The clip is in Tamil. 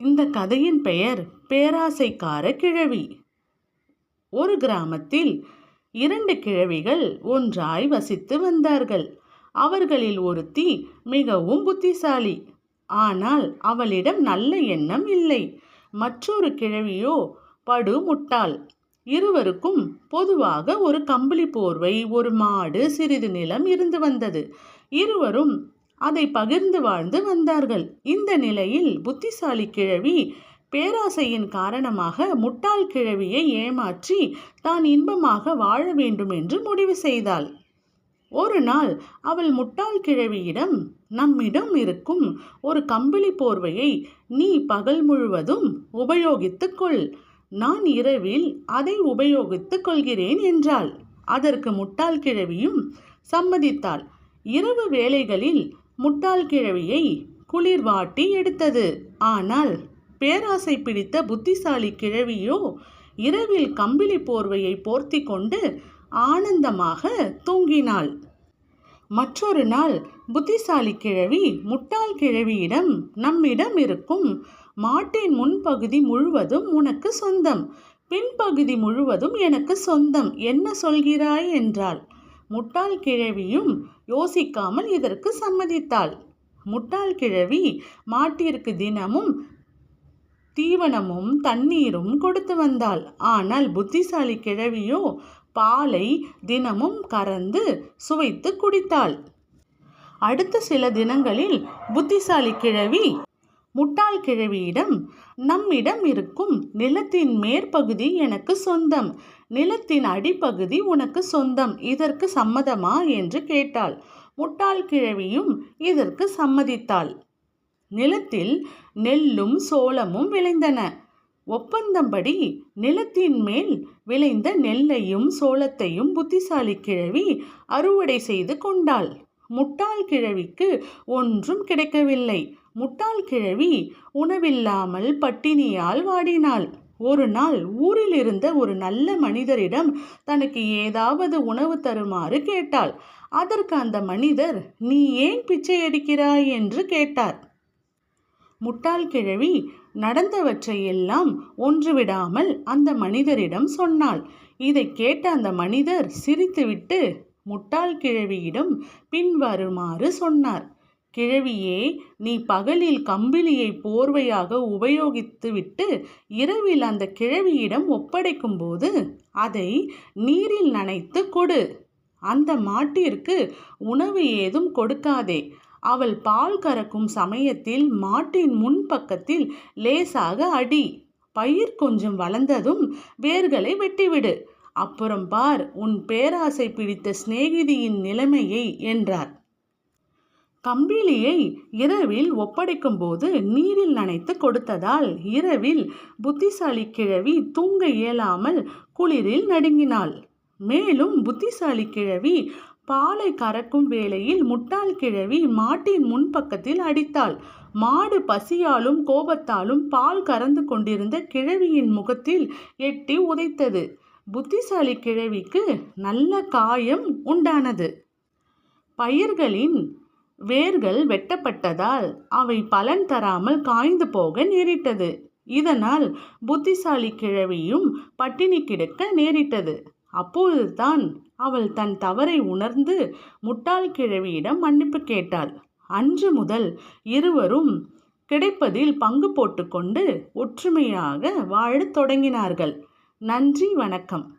இந்த கதையின் பெயர் பேராசைக்கார கிழவி. ஒரு கிராமத்தில் இரண்டு கிழவிகள் ஒன்றாய் வசித்து வந்தார்கள். அவர்களில் ஒருத்தி மிகவும் புத்திசாலி. ஆனால் அவளிடம் நல்ல எண்ணம் இல்லை. மற்றொரு கிழவியோ படு முட்டாள் இருவருக்கும் பொதுவாக ஒரு கம்பளி போர்வை ஒரு மாடு சிறிது நிலம் இருந்து வந்தது. இருவரும் அதை பகிர்ந்து வாழ்ந்து வந்தார்கள். இந்த நிலையில் புத்திசாலி கிழவி பேராசையின் காரணமாக முட்டாள் கிழவியை ஏமாற்றி தான் இன்பமாக வாழ வேண்டும் என்று முடிவு செய்தாள். ஒரு நாள் அவள் முட்டாள் கிழவியிடம் நம்மிடம் இருக்கும் ஒரு கம்பளி போர்வையை நீ பகல் முழுவதும் உபயோகித்துக் கொள். நான் இரவில் அதை உபயோகித்துக் கொள்கிறேன் என்றாள். அதற்கு முட்டாள் கிழவியும் சம்மதித்தாள். இரவு வேளைகளில் முட்டாள் கிழவியை குளிர் வாட்டி எடுத்தது. ஆனால் பேராசை பிடித்த புத்திசாலி கிழவியோ இரவில் கம்பிளி போர்வையை போர்த்தி கொண்டு ஆனந்தமாக தூங்கினாள். மற்றொரு நாள் புத்திசாலி கிழவி முட்டாள் கிழவியிடம் நம்மிடம் இருக்கும் மாட்டின் முன்பகுதி முழுவதும் உனக்கு சொந்தம். பின்பகுதி முழுவதும் எனக்கு சொந்தம். என்ன சொல்கிறாய்? என்றாள். முட்டாள் கிழவியும் யோசிக்காமல் இதற்கு சம்மதித்தாள். முட்டாள் கிழவி மாட்டிற்கு தினமும் தீவனமும் தண்ணீரும் கொடுத்து வந்தாள். ஆனால் புத்திசாலி கிழவியோ பாலை தினமும் கறந்து சுவைத்து குடித்தாள். அடுத்த சில தினங்களில் புத்திசாலி கிழவி முட்டாள் கிழவியிடம் நம்மிடம் இருக்கும் நிலத்தின் மேற்பகுதி எனக்கு சொந்தம். நிலத்தின் அடிப்பகுதி உனக்கு சொந்தம் இதற்கு சம்மதமா? என்று கேட்டாள். முட்டாள் கிழவியும் இதற்கு சம்மதித்தாள். நிலத்தில் நெல்லும் சோளமும் விளைந்தன. ஒப்பந்தம்படி நிலத்தின் மேல் விளைந்த நெல்லையும் சோளத்தையும் புத்திசாலி கிழவி அறுவடை செய்து கொண்டாள். முட்டாள் கிழவிக்கு ஒன்றும் கிடைக்கவில்லை. முட்டாள் கிழவி உணவில்லாமல் பட்டினியால் வாடினாள். ஒரு நாள் ஊரில் இருந்த ஒரு நல்ல மனிதரிடம் தனக்கு ஏதாவது உணவு தருமாறு கேட்டாள். அதற்கு அந்த மனிதர் நீ ஏன் பிச்சை அடிக்கிறாய் என்று கேட்டார். முட்டாள் கிழவி நடந்தவற்றை எல்லாம் ஒன்றுவிடாமல் அந்த மனிதரிடம் சொன்னாள். இதை கேட்ட அந்த மனிதர் சிரித்துவிட்டு முட்டாள் கிழவியிடம் பின்வருமாறு சொன்னார். கிழவியே நீ பகலில் கம்பிலியை போர்வையாக உபயோகித்துவிட்டு இரவில் அந்த கிழவியிடம் ஒப்படைக்கும் போது அதை நீரில் நனைத்து கொடு. அந்த மாட்டிற்கு உணவு ஏதும் கொடுக்காதே. அவள் பால் கறக்கும் சமயத்தில் மாட்டின் முன்பக்கத்தில் லேசாக அடி. பயிர் கொஞ்சம் வளர்ந்ததும் வேர்களை வெட்டிவிடு. அப்புறம் பார் உன் பேராசை பிடித்த சிநேகிதியின் நிலைமையை என்றார். கம்பிலியை இரவில் ஒப்படைக்கும் போது நீரில் நனைத்து கொடுத்ததால் இரவில் புத்திசாலி கிழவி தூங்க இயலாமல் குளிரில் நடுங்கினாள். மேலும் புத்திசாலி கிழவி பாலை கறக்கும் வேளையில் முட்டாள் கிழவி மாட்டின் முன்பக்கத்தில் அடித்தாள். மாடு பசியாலும் கோபத்தாலும் பால் கறந்து கொண்டிருந்த கிழவியின் முகத்தில் எட்டி உதைத்தது. புத்திசாலி கிழவிக்கு நல்ல காயம் உண்டானது. பயிர்களின் வேர்கள் வெட்டப்பட்டதால் அவை பலன் தராமல் காய்ந்து போக நேரிட்டது. இதனால் புத்திசாலி கிழவியும் பட்டினி கிடக்க நேரிட்டது. அப்போதுதான் அவள் தன் தவறை உணர்ந்து முட்டாள் கிழவியிடம் மன்னிப்பு கேட்டாள். அன்று முதல் இருவரும் கிடைப்பதில் பங்கு போட்டுக்கொண்டு ஒற்றுமையாக வாழத் தொடங்கினார்கள். நன்றி வணக்கம்.